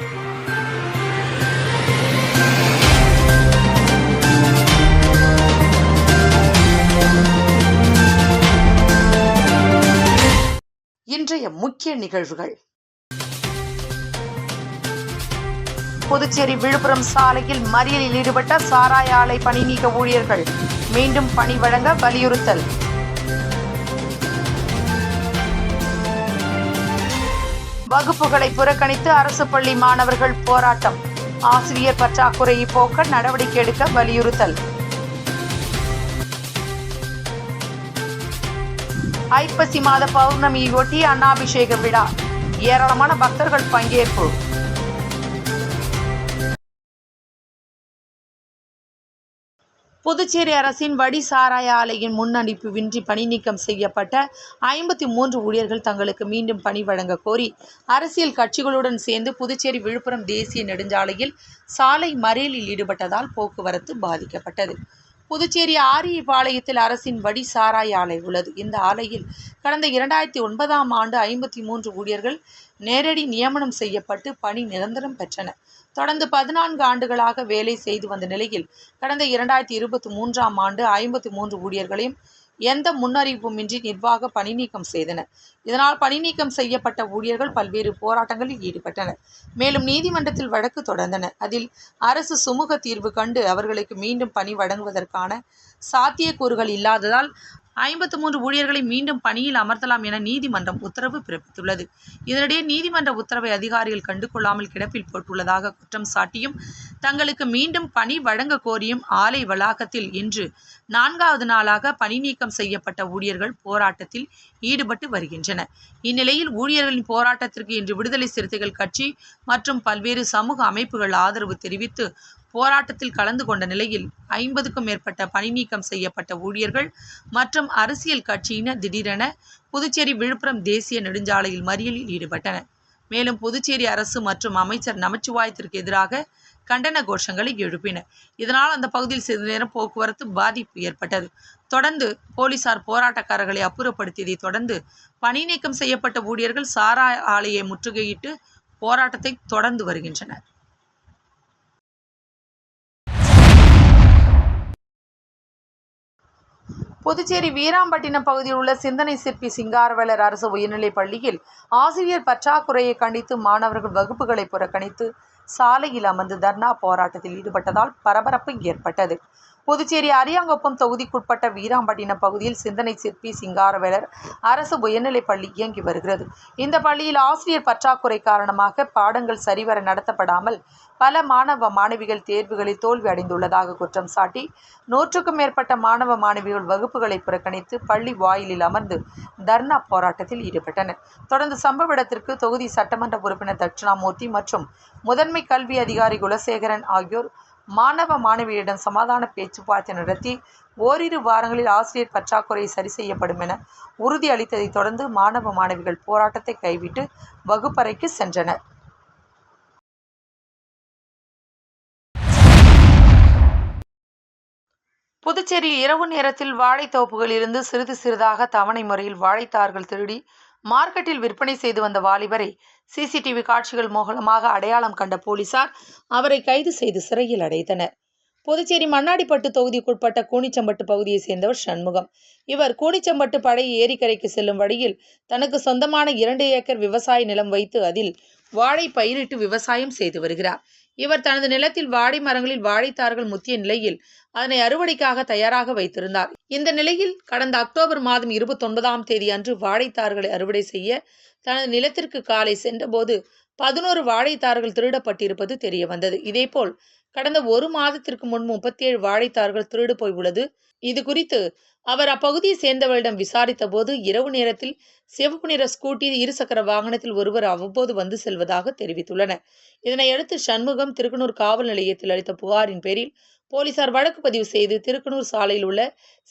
இன்றைய முக்கிய நிகழ்வுகள். புதுச்சேரி விழுப்புரம் சாலையில் மறியலில் ஈடுபட்ட சாராய ஆலை பணி நீக்க ஊழியர்கள் மீண்டும் பணி வழங்க வலியுறுத்தல். வகுப்புகளை புறக்கணித்து அரசு பள்ளி மாணவர்கள் போராட்டம். ஆசிரியர் பற்றாக்குறையை போக்க நடவடிக்கை எடுக்க வலியுறுத்தல். ஐப்பசி மாத பௌர்ணமியொட்டி அன்னாபிஷேக விழா. ஏராளமான பக்தர்கள் பங்கேற்பு. புதுச்சேரி அரசின் வடி சாராய ஆலையின் முன்னணிப்புவின்றி பணி நீக்கம் செய்யப்பட்ட ஐம்பத்தி மூன்று ஊழியர்கள் தங்களுக்கு மீண்டும் பணி வழங்க கோரி அரசியல் கட்சிகளுடன் சேர்ந்து புதுச்சேரி விழுப்புரம் தேசிய நெடுஞ்சாலையில் சாலை மறியலில் ஈடுபட்டதால் போக்குவரத்து பாதிக்கப்பட்டது. புதுச்சேரி ஆரியபாளையத்தில் அரசின் வடி ஆலை உள்ளது. இந்த ஆலையில் கடந்த இரண்டாயிரத்தி ஒன்பதாம் ஆண்டு ஐம்பத்தி மூன்று ஊழியர்கள் நேரடி நியமனம் செய்யப்பட்டு பணி நிரந்தரம் பெற்றனர். தொடர்ந்து பதினான்கு ஆண்டுகளாக வேலை செய்து வந்த நிலையில் கடந்த இரண்டாயிரத்தி இருபத்தி மூன்றாம் ஆண்டு ஐம்பத்தி மூன்று ஊழியர்களையும் எந்த முன்னறிவிப்புமின்றி நிர்வாக பணி நீக்கம் செய்தனர். இதனால் பணி நீக்கம் செய்யப்பட்ட ஊழியர்கள் பல்வேறு போராட்டங்களில் ஈடுபட்டனர். மேலும் நீதிமன்றத்தில் வழக்கு தொடர்ந்தனர். அதில் அரசு சுமூக தீர்வு கண்டு அவர்களுக்கு மீண்டும் பணி வழங்குவதற்கான சாத்தியக்கூறுகள் இல்லாததால் ஐம்பத்து மூன்று ஊழியர்களை மீண்டும் பணியில் அமர்த்தலாம் என நீதிமன்றம் உத்தரவு பிறப்பித்துள்ளது. இதனிடையே நீதிமன்ற உத்தரவை அதிகாரிகள் கண்டுகொள்ளாமல் கிடப்பில் போட்டுள்ளதாக குற்றம் சாட்டியும் தங்களுக்கு மீண்டும் பணி வழங்க கோரியும் ஆலை வளாகத்தில் இன்று நான்காவது நாளாக பணி நீக்கம் செய்யப்பட்ட ஊழியர்கள் போராட்டத்தில் ஈடுபட்டு வருகின்றனர். இந்நிலையில் ஊழியர்களின் போராட்டத்திற்கு இன்று விடுதலை சிறுத்தைகள் கட்சி மற்றும் பல்வேறு சமூக அமைப்புகள் ஆதரவு தெரிவித்து போராட்டத்தில் கலந்து கொண்ட நிலையில் ஐம்பதுக்கும் மேற்பட்ட பணி நீக்கம் செய்யப்பட்ட ஊழியர்கள் மற்றும் அரசியல் கட்சியினர் திடீரென புதுச்சேரி விழுப்புரம் தேசிய நெடுஞ்சாலையில் மறியலில் ஈடுபட்டனர். மேலும் புதுச்சேரி அரசு மற்றும் அமைச்சர் நமச்சிவாயத்திற்கு எதிராக கண்டன கோஷங்களை எழுப்பினர். இதனால் அந்த பகுதியில் சிறிது நேரம் போக்குவரத்து பாதிப்பு ஏற்பட்டது. தொடர்ந்து போலீசார் போராட்டக்காரர்களை அப்புறப்படுத்தியதை தொடர்ந்து பணி நீக்கம் செய்யப்பட்ட ஊழியர்கள் சாரா ஆலையை முற்றுகையிட்டு போராட்டத்தை தொடர்ந்து வருகின்றனர். புதுச்சேரி வீராம்பட்டினம் பகுதியில் உள்ள சிந்தனை சிற்பி சிங்காரவேலர் அரசு உயர்நிலைப் பள்ளியில் ஆசிரியர் பற்றாக்குறையை கண்டித்து மாணவர்கள் வகுப்புகளை புறக்கணித்து சாலையில் அமர்ந்து தர்ணா போராட்டத்தில் ஈடுபட்டதால் பரபரப்பு ஏற்பட்டது. புதுச்சேரி அரியாங்குப்பம் தொகுதிக்குட்பட்ட வீராம்பட்டினம் பகுதியில் சிந்தனை சிற்பி சிங்காரவேலர் அரசு உயர்நிலைப் பள்ளி இயங்கி வருகிறது. இந்த பள்ளியில் ஆசிரியர் பற்றாக்குறை காரணமாக பாடங்கள் சரிவர நடத்தப்படாமல் பல மாணவ மாணவிகள் தேர்வுகளில் தோல்வி அடைந்துள்ளதாக குற்றம் சாட்டி நூற்றுக்கும் மேற்பட்ட மாணவ மாணவிகள் வகுப்புகளை புறக்கணித்து பள்ளி வாயிலில் அமர்ந்து தர்ணா போராட்டத்தில் ஈடுபட்டனர். தொடர்ந்து சம்பவ இடத்திற்கு தொகுதி சட்டமன்ற உறுப்பினர் தட்சிணாமூர்த்தி மற்றும் முதன்மை கல்வி அதிகாரி குலசேகரன் ஆகியோர் மாணவ மாணவியிடம் சமாதான பேச்சுவார்த்தை நடத்தி ஓரிரு வாரங்களில் ஆசிரியர் பற்றாக்குறை சரி செய்யப்படும் என உறுதியளித்ததைத் தொடர்ந்து மாணவ மாணவிகள் போராட்டத்தை கைவிட்டு வகுப்பறைக்கு சென்றனர். புதுச்சேரியில் இரவு நேரத்தில் வாழைத்தோப்புகளில் இருந்து சிறிது சிறிதாக தவணை முறையில் வாழைத்தார்கள் திருடி மார்க்கெட்டில் விற்பனை செய்து வந்த வாலிபரை சிசிடிவி காட்சிகள் மூலமாக அடையாளம் கண்ட போலீசார் அவரை கைது செய்து சிறையில் அடைத்தனர். புதுச்சேரி மண்ணாடிப்பட்டு தொகுதிக்குட்பட்ட கூனிச்சம்பட்டு பகுதியைச் சேர்ந்தவர் சண்முகம். இவர் கூனிச்சம்பட்டு பழைய ஏரிக்கரைக்கு செல்லும் வழியில் தனக்கு சொந்தமான இரண்டு ஏக்கர் விவசாய நிலம் வைத்து அதில் வாழை பயிரிட்டு விவசாயம் செய்து வருகிறார். இவர் தனது நிலத்தில் வாழை மரங்களில் வாழைத்தார்கள் முத்திய நிலையில் அதனை அறுவடைக்காக தயாராக வைத்திருந்தார். இந்த நிலையில் கடந்த அக்டோபர் மாதம் இருபத்தொன்பதாம் தேதி அன்று வாழைத்தார்களை அறுவடை செய்ய தனது நிலத்திற்கு காலை சென்றபோது பதினோரு வாழைத்தார்கள் திருடப்பட்டிருப்பது தெரிய வந்தது இதேபோல் கடந்த ஒரு மாதத்திற்கு முன் முப்பத்தி ஏழு வாழைத்தார்கள் திருடு போய் உள்ளது. இது குறித்து அவர் அப்பகுதியை சேர்ந்தவரிடம் விசாரித்த போது இரவு நேரத்தில் சிவப்பு நிற ஸ்கூட்டி இருசக்கர வாகனத்தில் ஒருவர் அவ்வப்போது வந்து செல்வதாக தெரிவித்துள்ளனர். இதனையடுத்து சண்முகம் திருக்கனூர் காவல் நிலையத்தில் அளித்த புகாரின் பேரில் போலீசார் வழக்கு பதிவு செய்து திருக்கனூர் சாலையில் உள்ள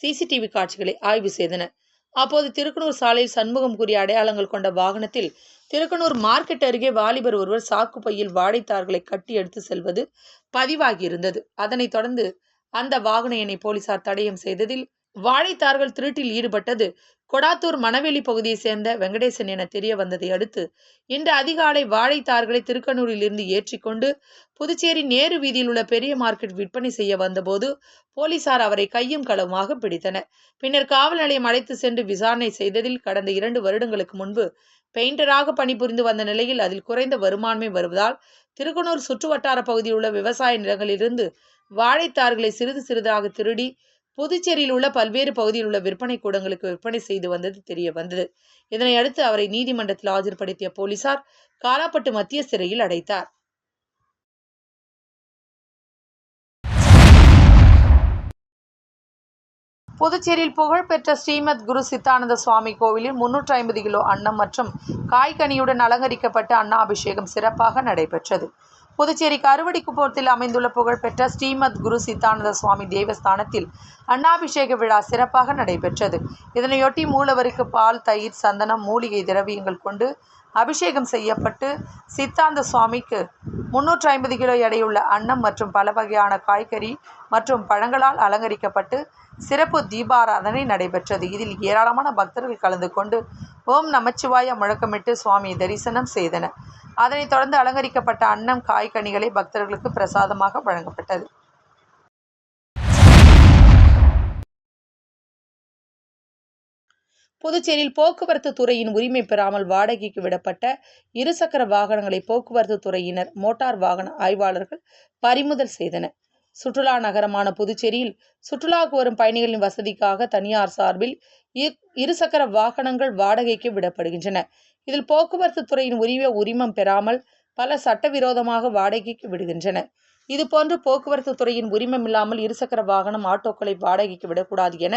சிசிடிவி காட்சிகளை ஆய்வு செய்தனர். அப்போது திருக்கனூர் சாலையில் சண்முகம் கூறிய அடையாளங்கள் கொண்ட வாகனத்தில் திருக்கனூர் மார்க்கெட் அருகே வாலிபர் ஒருவர் சாக்கு பையில் வாடைத்தார்களை கட்டி எடுத்து செல்வது பதிவாகியிருந்தது. அதனைத் தொடர்ந்து அந்த வாகன எண்ணை போலீசார் தடயம் செய்ததில் வாழைத்தார்கள் திருட்டில் ஈடுபட்டது கொடாத்தூர் மணவெளி பகுதியை சேர்ந்த வெங்கடேசன் என தெரிய வந்ததை அடுத்து இன்று அதிகாலை வாழைத்தார்களை திருக்கனூரில் இருந்து ஏற்றிக்கொண்டு புதுச்சேரி நேரு வீதியில் உள்ள பெரிய மார்க்கெட் விற்பனை செய்ய வந்தபோது போலீசார் அவரை கையும் களவுமாக பிடித்தனர். பின்னர் காவல் நிலையம் அழைத்து சென்று விசாரணை செய்ததில் கடந்த இரண்டு வருடங்களுக்கு முன்பு பெயிண்டராக பணிபுரிந்து வந்த நிலையில் அதில் குறைந்த வருமானமே வருவதால் திருக்கனூர் சுற்றுவட்டார பகுதியில் உள்ள விவசாய நிலங்களிலிருந்து வாழைத்தார்களை சிறிது சிறிதாக திருடி புதுச்சேரியில் உள்ள பல்வேறு பகுதியில் உள்ள விற்பனை கூடங்களுக்கு விற்பனை செய்து வந்தது தெரிய வந்தது. இதனை அடுத்து அவரை நீதிமன்றத்தில் ஆஜர்படுத்திய போலீசார் காலாப்பட்டு மத்திய சிறையில் அடைத்தார். புதுச்சேரியில் புகழ்பெற்ற ஸ்ரீமத் குரு சித்தானந்த சுவாமி கோவிலில் முன்னூற்றி ஐம்பது கிலோ அன்னம் மற்றும் காய்கனியுடன் அலங்கரிக்கப்பட்ட அன்னாபிஷேகம் சிறப்பாக நடைபெற்றது. புதுச்சேரி கருவடிக்குப்பத்தில் அமைந்துள்ள புகழ்பெற்ற ஸ்ரீமத் குரு சித்தானந்த சுவாமி தேவஸ்தானத்தில் அன்னாபிஷேக விழா சிறப்பாக நடைபெற்றது. இதனையொட்டி மூலவருக்கு பால் தயிர் சந்தனம் மூலிகை திரவியங்கள் கொண்டு அபிஷேகம் செய்யப்பட்டு சித்தாந்த சுவாமிக்கு முன்னூற்றி ஐம்பது கிலோ எடையுள்ள அன்னம் மற்றும் பல வகையான காய்கறி மற்றும் பழங்களால் அலங்கரிக்கப்பட்டு சிறப்பு தீபாராதனை நடைபெற்றது. இதில் ஏராளமான பக்தர்கள் கலந்து கொண்டு ஓம் நமச்சிவாய முழக்கமிட்டு சுவாமி தரிசனம் செய்தனர். அதனைத் தொடர்ந்து அலங்கரிக்கப்பட்ட அன்னம் காய்கனிகளை பக்தர்களுக்கு பிரசாதமாக வழங்கப்பட்டது. புதுச்சேரியில் போக்குவரத்து துறையின் உரிமை பெறாமல் வாடகைக்கு விடப்பட்ட இருசக்கர வாகனங்களை போக்குவரத்து துறையினர் மோட்டார் வாகன ஆய்வாளர்கள் பறிமுதல் செய்தனர். சுற்றுலா நகரமான புதுச்சேரியில் சுற்றுலாவுக்கு வரும் பயணிகளின் வசதிக்காக தனியார் சார்பில் இருசக்கர வாகனங்கள் வாடகைக்கு விடப்படுகின்றன. இதில் போக்குவரத்து துறையின் உரிய உரிமம் பெறாமல் பல சட்டவிரோதமாக வாடகைக்கு விடுகின்றன இதுபோன்று போக்குவரத்து துறையின் உரிமம் இல்லாமல் இருசக்கர வாகனம் ஆட்டோக்களை வாடகைக்கு விடக்கூடாது என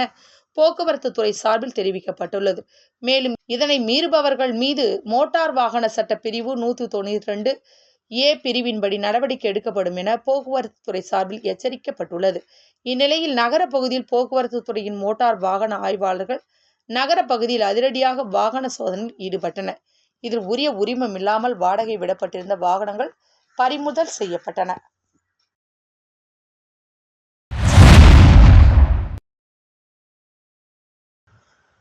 போக்குவரத்து துறை சார்பில் தெரிவிக்கப்பட்டுள்ளது. மேலும் இதனை மீறுபவர்கள் மீது மோட்டார் வாகன சட்ட பிரிவு நூற்றி தொண்ணூற்றி ரெண்டு ஏ பிரிவின்படி நடவடிக்கை எடுக்கப்படும் என போக்குவரத்து துறை சார்பில் எச்சரிக்கப்பட்டுள்ளது. இந்நிலையில் நகர பகுதியில் போக்குவரத்து துறையின் மோட்டார் வாகன ஆய்வாளர்கள் நகர பகுதியில் அதிரடியாக வாகன சோதனையில் ஈடுபட்டனர் இதில் உரிய உரிமம் இல்லாமல் வாடகை விடப்பட்டிருந்த வாகனங்கள் பறிமுதல் செய்யப்பட்டன.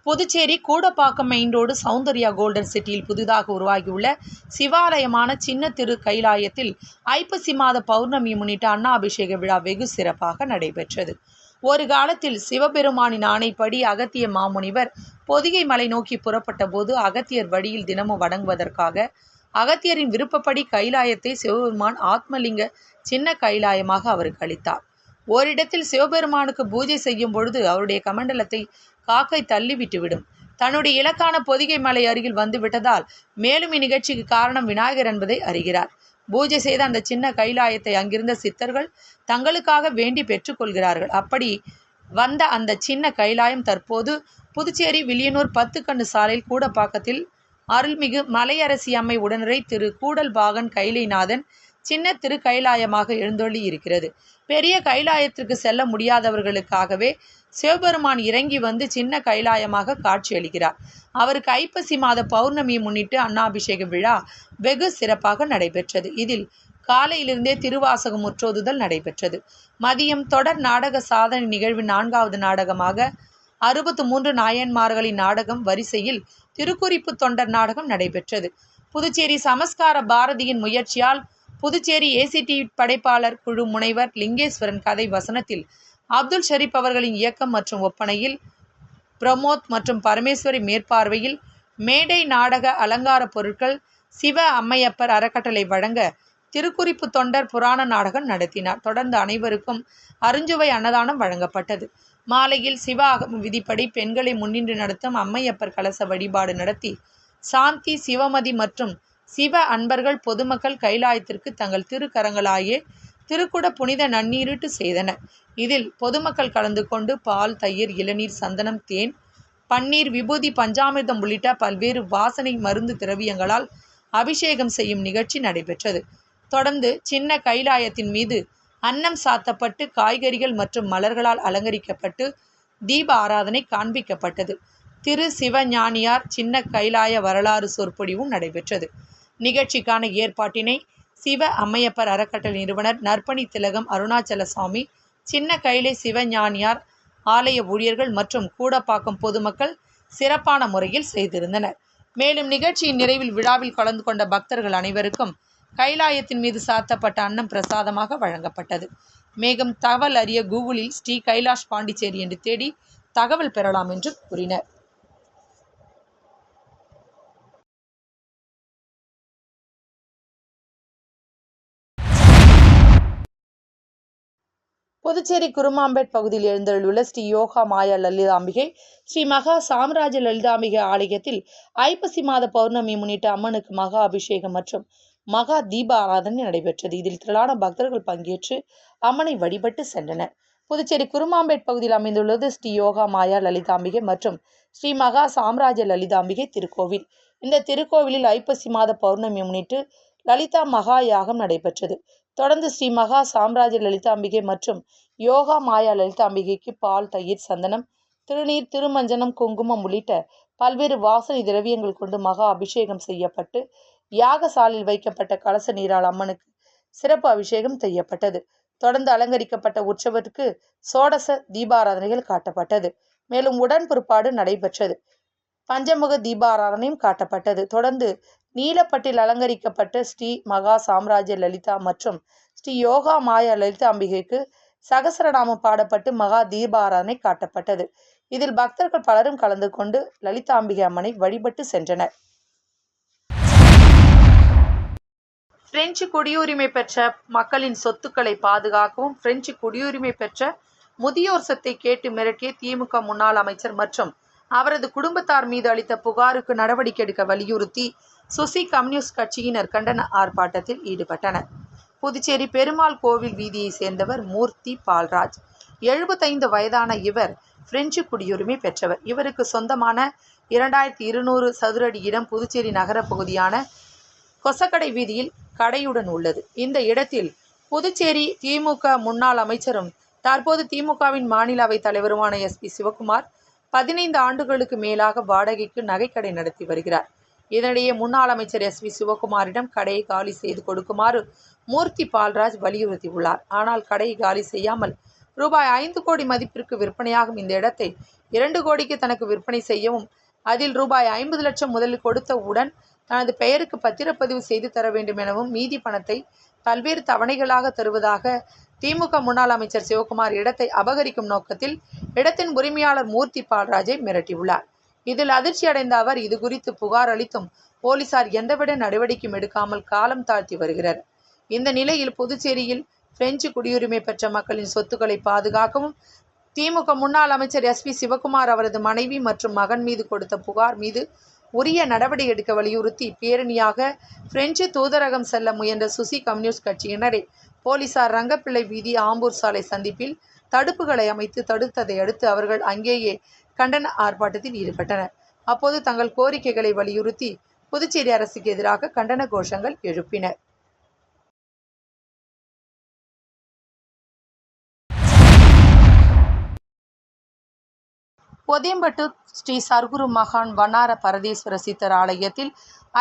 Puducherry Koodappakkam main road Soundarya golden சிட்டியில் புதிதாக உருவாகியுள்ள சிவாலயமான சின்ன திரு கைலாயத்தில் ஐப்பசி மாத பௌர்ணமி முன்னிட்டு அன்னாபிஷேக விழா வெகு சிறப்பாக நடைபெற்றது. ஒரு காலத்தில் சிவபெருமானின் ஆணைப்படி அகத்திய மாமுனிவர் பொதிகை மலை நோக்கி புறப்பட்ட போது அகத்தியர் வழியில் தினமும் வணங்குவதற்காக அகத்தியரின் விருப்பப்படி கைலாயத்தை சிவபெருமான் ஆத்மலிங்க சின்ன கைலாயமாக அவருக்கு அளித்தார். ஓரிடத்தில் சிவபெருமானுக்கு பூஜை செய்யும் பொழுது அவருடைய கமண்டலத்தை காக்கை தள்ளிவிட்டுவிடும். தன்னுடைய இலக்கான பொதிகை மலை அருகில் வந்து விட்டதால் மேலும் இந்நிகழ்ச்சிக்கு காரணம் விநாயகர் என்பதை அறிகிறார். பூஜை செய்த அந்த சின்ன கைலாயத்தை அங்கிருந்த சித்தர்கள் தங்களுக்காக வேண்டி பெற்றுக்கொள்கிறார்கள் அப்படி வந்த அந்த சின்ன கைலாயம் தற்போது புதுச்சேரி வில்லியனூர் பத்து கண்ணு சாலையில் கூடப்பாக்கத்தில் அருள்மிகு மலையரசி அம்மை உடனரை திரு கூடல் பாகன் கைலைநாதன் சின்ன திரு கைலாயமாக எழுந்தொள்ளி இருக்கிறது. பெரிய கைலாயத்திற்கு செல்ல முடியாதவர்களுக்காகவே சிவபெருமான் இறங்கி வந்து சின்ன கைலாயமாக காட்சியளிக்கிறார். அவருக்கு ஐப்பசி மாத பௌர்ணமியை முன்னிட்டு அன்னாபிஷேக விழா வெகு சிறப்பாக நடைபெற்றது. இதில் காலையிலிருந்தே திருவாசகம் முற்றோதுதல் நடைபெற்றது. மதியம் தொடர் நாடக சாதனை நிகழ்வு நான்காவது நாடகமாக அறுபத்து மூன்று நாயன்மார்களின் நாடகம் வரிசையில் திருக்குறிப்பு தொண்டர் நாடகம் நடைபெற்றது. புதுச்சேரி சமஸ்கார பாரதியின் முயற்சியால் புதுச்சேரி ஏசிடி படைப்பாளர் குழு முனைவர் லிங்கேஸ்வரன் கதை வசனத்தில் அப்துல் ஷரீப் அவர்களின் இயக்கம் மற்றும் ஒப்பனையில் பிரமோத் மற்றும் பரமேஸ்வரி மேற்பார்வையில் மேடை நாடக அலங்கார பொருட்கள் சிவ அம்மையப்பர் அறக்கட்டளை வழங்க திருக்குறிப்பு தொண்டர் புராண நாடகம் நடத்தினார். தொடர்ந்து அனைவருக்கும் அருஞ்சுவை அன்னதானம் வழங்கப்பட்டது. மாலையில் சிவ விதிப்படி பெண்களை முன்னின்று நடத்தும் அம்மையப்பர் கலச வழிபாடு நடத்தி சாந்தி சிவமதி மற்றும் சிவ அன்பர்கள் பொதுமக்கள் கைலாயத்திற்கு தங்கள் திருக்கரங்களாயே திருக்குட புனித நன்னீரிட்டு செய்தனர் இதில் பொதுமக்கள் கலந்து கொண்டு பால் தயிர் இளநீர் சந்தனம் தேன் பன்னீர் விபூதி பஞ்சாமிர்தம் உள்ளிட்ட பல்வேறு வாசனை மருந்து திரவியங்களால் அபிஷேகம் செய்யும் நிகழ்ச்சி நடைபெற்றது. தொடர்ந்து சின்ன கைலாயத்தின் மீது அன்னம் சாத்தப்பட்டு காய்கறிகள் மற்றும் மலர்களால் அலங்கரிக்கப்பட்டு தீப ஆராதனை காண்பிக்கப்பட்டது. திரு சிவஞானியார் சின்ன கைலாய வரலாறு சொற்பொழிவும் நடைபெற்றது. நிகழ்ச்சிக்கான ஏற்பாட்டினை சிவ அம்மையப்பர் அறக்கட்டளை நிறுவனர் நற்பணி திலகம் அருணாச்சல சுவாமி சின்ன கைலை சிவஞானியார் ஆலய ஊழியர்கள் மற்றும் கூடப்பாக்கம் பொதுமக்கள் சிறப்பான முறையில் செய்திருந்தனர். மேலும் நிகழ்ச்சியின் நிறைவில் விழாவில் கலந்து கொண்ட பக்தர்கள் அனைவருக்கும் கைலாயத்தின் மீது சாத்தப்பட்ட அன்னம் பிரசாதமாக வழங்கப்பட்டது. மேகம் தகவல் அறிய கூகுளில் ஸ்ரீ கைலாஷ் பாண்டிச்சேரி என்று தேடி தகவல் பெறலாம் என்று கூறினர். புதுச்சேரி குருமாம்பேட் பகுதியில் எழுந்தருளுள்ள ஸ்ரீ யோகா மாயா லலிதாம்பிகை ஸ்ரீ மகா சாம்ராஜ்ய லலிதாம்பிகை ஆலயத்தில் ஐப்பசி மாத பௌர்ணமி முன்னிட்டு அம்மனுக்கு மகா அபிஷேகம் மற்றும் மகா தீப ஆராதனை நடைபெற்றது. இதில் திரளான பக்தர்கள் பங்கேற்று அம்மனை வழிபட்டு சென்றனர். புதுச்சேரி குருமாம்பேட் பகுதியில் அமைந்துள்ளது ஸ்ரீ யோகா மாயா லலிதாம்பிகை மற்றும் ஸ்ரீ மகா சாம்ராஜ்ய லலிதாம்பிகை திருக்கோவில். இந்த திருக்கோவிலில் ஐப்பசி மாத பௌர்ணமி முன்னிட்டு லலிதா மகா யாகம் நடைபெற்றது. தொடர்ந்து ஸ்ரீ மகா சாம்ராஜ்ய லலிதாம்பிகை மற்றும் யோகா மாயா லலிதாம்பிகைக்கு பால் தயிர் சந்தனம் திருநீர் திருமஞ்சனம் குங்குமம் உள்ளிட்ட பல்வேறு வாசனை திரவியங்கள் கொண்டு மகா அபிஷேகம் செய்யப்பட்டு யாகசாலில் வைக்கப்பட்ட கலச நீரால் அம்மனுக்கு சிறப்பு அபிஷேகம் செய்யப்பட்டது. தொடர்ந்து அலங்கரிக்கப்பட்ட உற்சவருக்கு சோடச தீபாராதனைகள் காட்டப்பட்டது. மேலும் உடன் பிற்பாடு நடைபெற்றது. பஞ்சமுக தீபாராதனையும் காட்டப்பட்டது. தொடர்ந்து நீலப்பட்டில் அலங்கரிக்கப்பட்ட ஸ்ரீ மகா சாம்ராஜ்ய லலிதா மற்றும் ஸ்ரீ யோகா மாயா லலிதா அம்பிகைக்கு சகசரநாமம் பாடப்பட்டு மகா தீபாராதனை காட்டப்பட்டது. இதில் பக்தர்கள் பலரும் கலந்து கொண்டு லலிதாம்பிகை அம்மனை வழிபட்டு சென்றனர். பிரெஞ்சு குடியுரிமை பெற்ற மக்களின் சொத்துக்களை பாதுகாக்கவும் பிரெஞ்சு குடியுரிமை பெற்ற முதியோர் சொத்தை கேட்டு மிரட்டிய திமுக முன்னாள் அமைச்சர் மற்றும் அவரது குடும்பத்தார் மீது அளித்த புகாருக்கு நடவடிக்கை எடுக்க வலியுறுத்தி சுசி கம்யூனிஸ்ட் கட்சியினர் கண்டன ஆர்ப்பாட்டத்தில் ஈடுபட்டனர். புதுச்சேரி பெருமாள் கோவில் வீதியை சேர்ந்தவர் மூர்த்தி பால்ராஜ். எழுபத்தைந்து வயதான இவர் பிரெஞ்சு குடியுரிமை பெற்றவர். இவருக்கு சொந்தமான இரண்டாயிரத்தி இருநூறு சதுரடி இடம் புதுச்சேரி நகர பகுதியான கொசக்கடை வீதியில் கடையுடன் உள்ளது. இந்த இடத்தில் புதுச்சேரி திமுக முன்னாள் அமைச்சரும் தற்போது திமுகவின் மாநில அவைத் தலைவருமான எஸ் பி சிவகுமார் பதினைந்து ஆண்டுகளுக்கு மேலாக வாடகைக்கு நகைக்கடை நடத்தி வருகிறார். இதனிடையே முன்னாள் அமைச்சர் எஸ் வி சிவகுமாரிடம் கடையை காலி செய்து கொடுக்குமாறு மூர்த்தி பால்ராஜ் வலியுறுத்தியுள்ளார். ஆனால் கடையை காலி செய்யாமல் ரூபாய் ஐந்து கோடி மதிப்பிற்கு விற்பனையாகும் இந்த இடத்தை இரண்டு கோடிக்கு தனக்கு விற்பனை செய்யவும் அதில் ரூபாய் ஐம்பது லட்சம் முதலில் கொடுத்தவுடன் தனது பெயருக்கு பத்திரப்பதிவு செய்து தர வேண்டும் எனவும் மீதி பணத்தை பல்வேறு தவணைகளாக தருவதாக திமுக முன்னாள் அமைச்சர் சிவகுமார் இடத்தை அபகரிக்கும் நோக்கத்தில் இடத்தின் உரிமையாளர் மூர்த்தி பால்ராஜை மிரட்டியுள்ளார். இதில் அதிர்ச்சி அடைந்த அவர் இது குறித்து புகார் அளித்தும் போலீசார் எந்தவித நடவடிக்கையும் எடுக்காமல் காலம் தாழ்த்தி வருகிறார். இந்த நிலையில் புதுச்சேரியில் பிரெஞ்சு குடியுரிமை பெற்ற மக்களின் சொத்துக்களை பாதுகாக்கவும் திமுக முன்னாள் அமைச்சர் எஸ் பி சிவகுமார் அவரது மனைவி மற்றும் மகன் மீது கொடுத்த புகார் மீது உரிய நடவடிக்கை எடுக்க வலியுறுத்தி பேரணியாக பிரெஞ்சு தூதரகம் செல்ல முயன்ற சுசி கம்யூனிஸ்ட் கட்சியினரை போலீசார் ரங்கப்பிள்ளை வீதி ஆம்பூர் சாலை சந்திப்பில் தடுப்புகளை அமைத்து தடுத்ததை அடுத்து அவர்கள் அங்கேயே கண்டன ஆர்ப்பாட்டத்தில் ஈடுபட்டனர். அப்போது தங்கள் கோரிக்கைகளை வலியுறுத்தி புதுச்சேரி அரசுக்கு எதிராக கண்டன கோஷங்கள் எழுப்பினர். ஒதியம்பட்டு ஸ்ரீ சர்க்குரு மகான் வண்ணார பரதேஸ்வர சித்தர் ஆலயத்தில்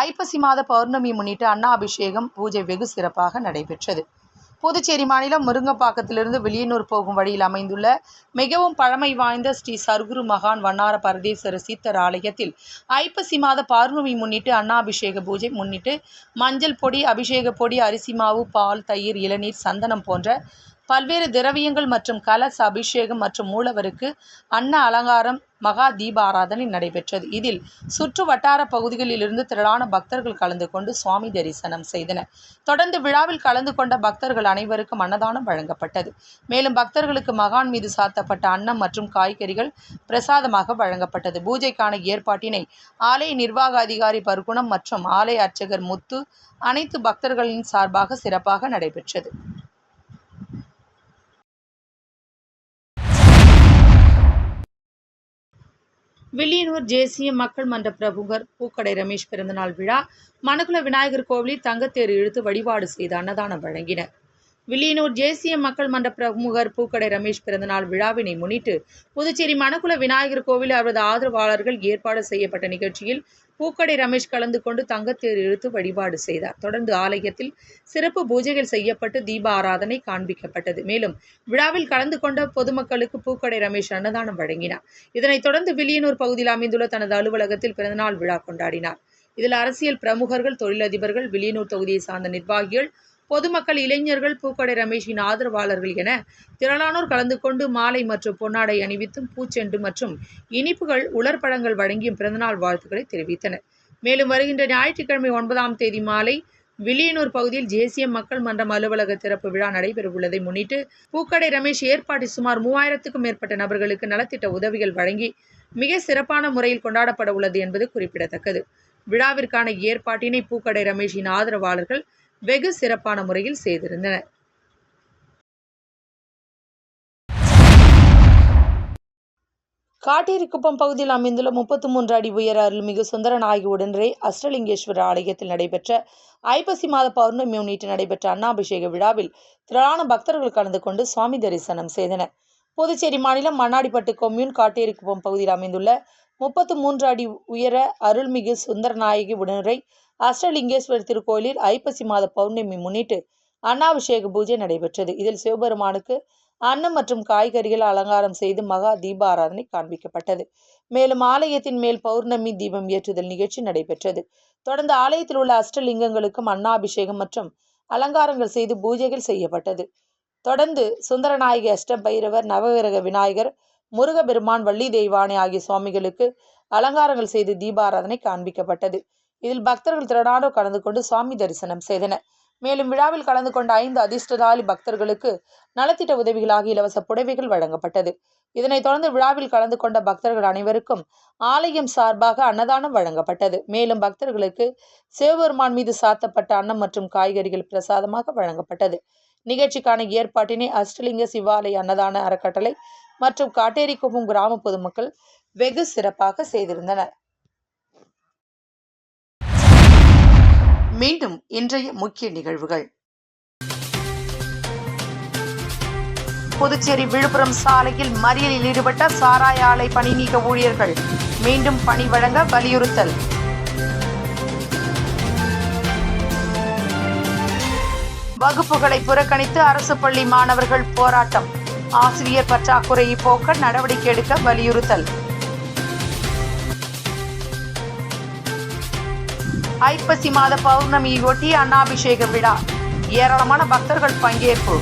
ஐப்பசி மாத பௌர்ணமி முன்னிட்டு அன்னாபிஷேகம் பூஜை வெகு சிறப்பாக நடைபெற்றது. புதுச்சேரி மாநிலம் முருங்கப்பாக்கத்திலிருந்து வெளியனூர் போகும் வழியில் அமைந்துள்ள மிகவும் பழமை வாய்ந்த ஸ்ரீ சர்க்குரு மகான் வண்ணார பரதேஸ்வர சித்தர் ஆலயத்தில் ஐப்பசி மாத பௌர்ணமி முன்னிட்டு அன்னாபிஷேக பூஜை முன்னிட்டு மஞ்சள் பொடி அபிஷேக பொடி அரிசி மாவு பால் தயிர் இளநீர் சந்தனம் போன்ற பல்வேறு திரவியங்கள் மற்றும் கலச அபிஷேகம் மற்றும் மூலவருக்கு அன்ன அலங்காரம் மகா தீபாராதனை நடைபெற்றது. இதில் சுற்று வட்டார பகுதிகளிலிருந்து திரளான பக்தர்கள் கலந்து கொண்டு சுவாமி தரிசனம் செய்தனர். தொடர்ந்து விழாவில் கலந்து கொண்ட பக்தர்கள் அனைவருக்கும் அன்னதானம் வழங்கப்பட்டது. மேலும் பக்தர்களுக்கு மகான் மீது சாத்தப்பட்ட அன்னம் மற்றும் காய்கறிகள் பிரசாதமாக வழங்கப்பட்டது. பூஜைக்கான ஏற்பாட்டினை ஆலய நிர்வாக அதிகாரி பர்குணம் மற்றும் ஆலய அர்ச்சகர் முத்து அனைத்து பக்தர்களின் சார்பாக சிறப்பாக நடைபெற்றது. வில்லியனூர் தேசிய மக்கள் மன்ற பிரமுகர் பூக்கடை ரமேஷ் பிறந்தநாள் விழா மணக்குள விநாயகர் கோவிலில் தங்கத்தேர் இழுத்து வழிபாடு செய்து அன்னதானம் வழங்கினர். வில்லியனூர் தேசிய மக்கள் மன்ற பிரமுகர் பூக்கடை ரமேஷ் பிறந்தநாள் விழாவினை முன்னிட்டு புதுச்சேரி மணக்குள விநாயகர் கோவில் அவரது ஆதரவாளர்கள் ஏற்பாடு செய்யப்பட்ட நிகழ்ச்சியில் பூக்கடை ரமேஷ் கலந்து கொண்டு தங்கத்தேர் இழுத்து வழிபாடு செய்தார். தொடர்ந்து ஆலயத்தில் சிறப்பு பூஜைகள் செய்யப்பட்டு தீப ஆராதனை காண்பிக்கப்பட்டது. மேலும் விழாவில் கலந்து கொண்ட பொதுமக்களுக்கு பூக்கடை ரமேஷ் அன்னதானம் வழங்கினார். இதனைத் தொடர்ந்து வில்லியனூர் பகுதியில் அமைந்துள்ள தனது அலுவலகத்தில் பிறந்தநாள் விழா கொண்டாடினார். இதில் அரசியல் பிரமுகர்கள் தொழிலதிபர்கள் வில்லியனூர் தொகுதியை சார்ந்த நிர்வாகிகள் பொதுமக்கள் இளைஞர்கள் பூக்கடை ரமேஷின் ஆதரவாளர்கள் என திரளானோர் கலந்து கொண்டு மாலை மற்றும் பொன்னாடை அணிவித்தும் பூச்செண்டு மற்றும் இனிப்புகள் உலர்பழங்கள் வழங்கியும் பிறந்தநாள் வாழ்த்துக்களை தெரிவித்தனர். மேலும் வருகின்ற ஞாயிற்றுக்கிழமை ஒன்பதாம் தேதி மாலை வில்லியனூர் பகுதியில் தேசிய மக்கள் மன்றம் அலுவலக திறப்பு விழா நடைபெறவுள்ளதை முன்னிட்டு பூக்கடை ரமேஷ் ஏற்பாட்டில் சுமார் மூவாயிரத்துக்கும் மேற்பட்ட நபர்களுக்கு நலத்திட்ட உதவிகள் வழங்கி மிக சிறப்பான முறையில் கொண்டாடப்பட உள்ளது என்பது குறிப்பிடத்தக்கது. விழாவிற்கான ஏற்பாட்டினை பூக்கடை ரமேஷின் ஆதரவாளர்கள் வெகு சிறப்பான முறையில் செய்திருந்தனர் காட்டேரிக்குப்பம் பகுதியில் அமைந்துள்ள முப்பத்தி மூன்று அடி உயர அருள்மிகு சுந்தரநாயகி உடனே அஷ்டலிங்கேஸ்வரர் ஆலயத்தில் நடைபெற்ற ஐப்பசி மாத பௌர்ணமி முன்னிட்டு நடைபெற்ற அன்னாபிஷேக விழாவில் திரளான பக்தர்கள் கலந்து கொண்டு சுவாமி தரிசனம் செய்தனர். புதுச்சேரி மாநிலம் மண்ணாடிப்பட்டு கொம்யூன் காட்டேரிக்குப்பம் பகுதியில் அமைந்துள்ள முப்பத்து மூன்று அடி உயர அருள்மிகு சுந்தரநாயகி உடனுரை அஷ்டலிங்கேஸ்வரர் திருக்கோயிலில் ஐப்பசி மாத பௌர்ணமி முன்னிட்டு அன்னாபிஷேக பூஜை நடைபெற்றது. இதில் சிவபெருமானுக்கு அன்னம் மற்றும் காய்கறிகள் அலங்காரம் செய்து மகா தீபாராதனை காண்பிக்கப்பட்டது. மேலும் ஆலயத்தின் மேல் பௌர்ணமி தீபம் ஏற்றுதல் நிகழ்ச்சி நடைபெற்றது. தொடர்ந்து ஆலயத்தில் உள்ள அஷ்டலிங்கங்களுக்கும் அன்னாபிஷேகம் மற்றும் அலங்காரங்கள் செய்து பூஜைகள் செய்யப்பட்டது. தொடர்ந்து சுந்தரநாயகி அஷ்டம் பைரவர் நவகிரக விநாயகர் முருகபெருமான் வள்ளி தெய்வானை ஆகிய சுவாமிகளுக்கு அலங்காரங்கள் செய்து தீபாராதனை காண்பிக்கப்பட்டது. இதில் பக்தர்கள் திரளானோர் கலந்து கொண்டு சுவாமி தரிசனம் செய்தனர். மேலும் விழாவில் கலந்து கொண்ட ஐந்து அதிர்ஷ்டதாலி பக்தர்களுக்கு நலத்திட்ட உதவிகளாக இலவச புடவைகள் வழங்கப்பட்டது. இதனைத் தொடர்ந்து விழாவில் கலந்து கொண்ட பக்தர்கள் அனைவருக்கும் ஆலயம் சார்பாக அன்னதானம் வழங்கப்பட்டது. மேலும் பக்தர்களுக்கு சிவபெருமான் மீது சாத்தப்பட்ட அன்னம் மற்றும் காய்கறிகள் பிரசாதமாக வழங்கப்பட்டது. நிகழ்ச்சிக்கான ஏற்பாட்டினை அஷ்டலிங்க சிவாலய அன்னதான அறக்கட்டளை மற்றும் காட்டேரிக்குப்பம் கிராம பொதுமக்கள் வெகு சிறப்பாக செய்திருந்தனர். மீண்டும் இன்றைய முக்கிய நிகழ்வுகள். புதுச்சேரி விழுப்புரம் சாலையில் மறியலில் ஈடுபட்ட சாராய ஆலை பணி நீக்க ஊழியர்கள். மீண்டும் பணி வழங்க வலியுறுத்தல். வகுப்புகளை புறக்கணித்து அரசு பள்ளி மாணவர்கள் போராட்டம். ஆசிரியர் பற்றாக்குறையை போக்க நடவடிக்கை எடுக்க வலியுறுத்தல். ஐப்பசி மாத பௌர்ணமியை ஒட்டி அன்னாபிஷேக விழா. ஏராளமான பக்தர்கள் பங்கேற்பு.